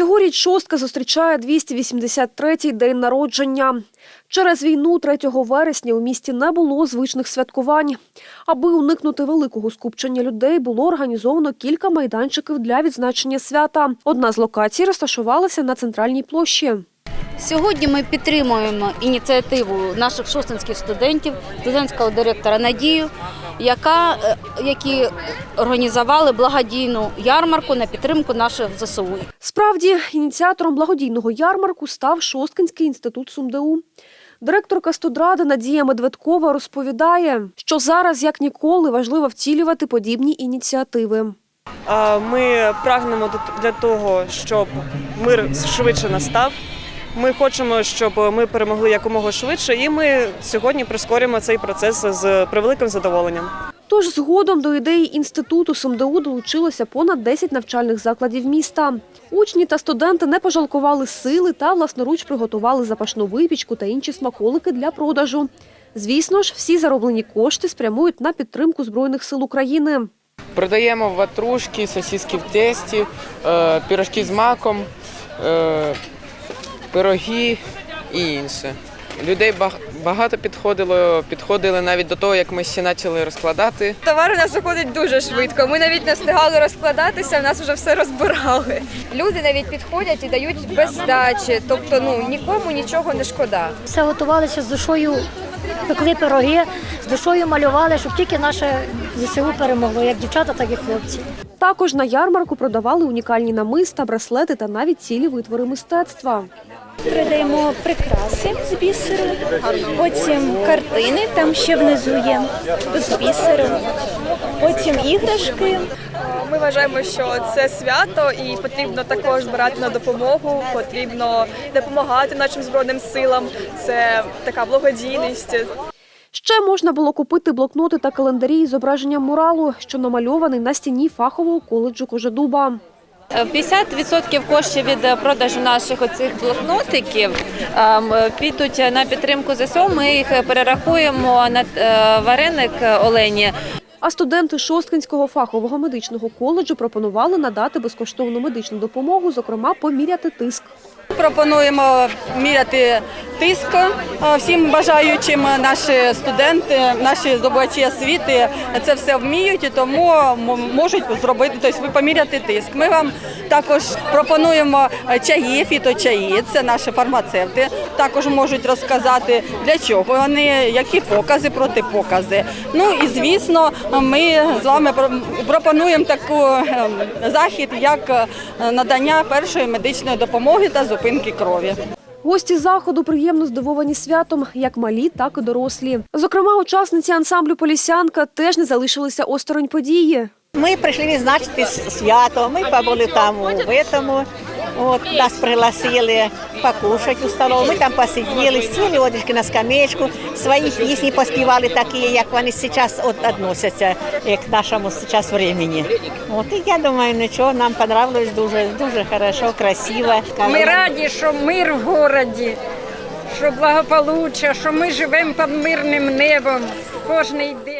Цьогоріч шостка зустрічає 283-й день народження. Через війну 3 вересня у місті не було звичних святкувань. Аби уникнути великого скупчення людей, було організовано кілька майданчиків для відзначення свята. Одна з локацій розташувалася на центральній площі. Сьогодні ми підтримуємо ініціативу наших шостинських студентів, студентського директора Надію, яка, е, які організували благодійну ярмарку на підтримку наших ЗСУ. Справді, ініціатором благодійного ярмарку став Шосткинський інститут СумДУ. Директорка студради Надія Медведкова розповідає, що зараз як ніколи важливо втілювати подібні ініціативи. Ми прагнемо для того, щоб мир швидше настав. Ми хочемо, щоб ми перемогли якомога швидше, і ми сьогодні прискорюємо цей процес з превеликим задоволенням. Тож згодом до ідеї інституту СумДУ долучилося понад 10 навчальних закладів міста. Учні та студенти не пожалкували сили та власноруч приготували запашну випічку та інші смаколики для продажу. Звісно ж, всі зароблені кошти спрямують на підтримку Збройних сил України. Продаємо ватрушки, сосиски в тесті, е, пірожки з маком, е, пироги і інше. Людей баг- багато підходило, підходили навіть до того, як ми ще почали розкладати. Товар у нас заходить дуже швидко. Ми навіть не встигали розкладатися, в нас вже все розбирали. Люди навіть підходять і дають без здачі, тобто ну нікому нічого не шкода. Все готувалися з душою, пекли пироги, з душою малювали, щоб тільки наше ЗСУ перемогло, як дівчата, так і хлопці. Також на ярмарку продавали унікальні намиста, браслети та навіть цілі витвори мистецтва. Продаємо прикраси з бісеру, потім картини, там ще внизу є, тут з бісеру, потім іграшки. Ми вважаємо, що це свято і потрібно також збирати на допомогу. Потрібно допомагати нашим збройним силам. Це така благодійність. Ще можна було купити блокноти та календарі із зображенням муралу, що намальований на стіні фахового коледжу Кожедуба. 50% коштів від продажу наших оцих блокнотиків ем, підуть на підтримку ЗСУ. Ми їх перерахуємо на е, вареник Олені. А студенти Шосткинського фахового медичного коледжу пропонували надати безкоштовну медичну допомогу, зокрема поміряти тиск. Пропонуємо міряти тиск е, всім бажаючим. Наші студенти, наші здобувачі освіти це все вміють і тому можуть зробити, тобто поміряти тиск. Ми вам також пропонуємо чаї, фіточаї, це наші фармацевти. Також можуть розказати для чого вони, які покази, протипокази. Ну і звісно, ми з вами пропонуємо таку ем, захід, як е, надання першої медичної допомоги та зупинки крові. Гості заходу приємно здивовані святом, як малі, так і дорослі. Зокрема, учасниці ансамблю Полісянка теж не залишилися осторонь події. Ми прийшли відзначити свято. Ми побули там у этому. От, нас пригласили покушать у столову. Ми там посиділи, сіли одежки на скамеечку, свої пісні поспівали такі, як вони зараз відносяться к нашому зараз времени. От, і я думаю, нічого, нам понравилось дуже, дуже хорошо, красиво. Ми раді, що мир в городі, що благополуччя, що ми живемо під мирним небом кожний день.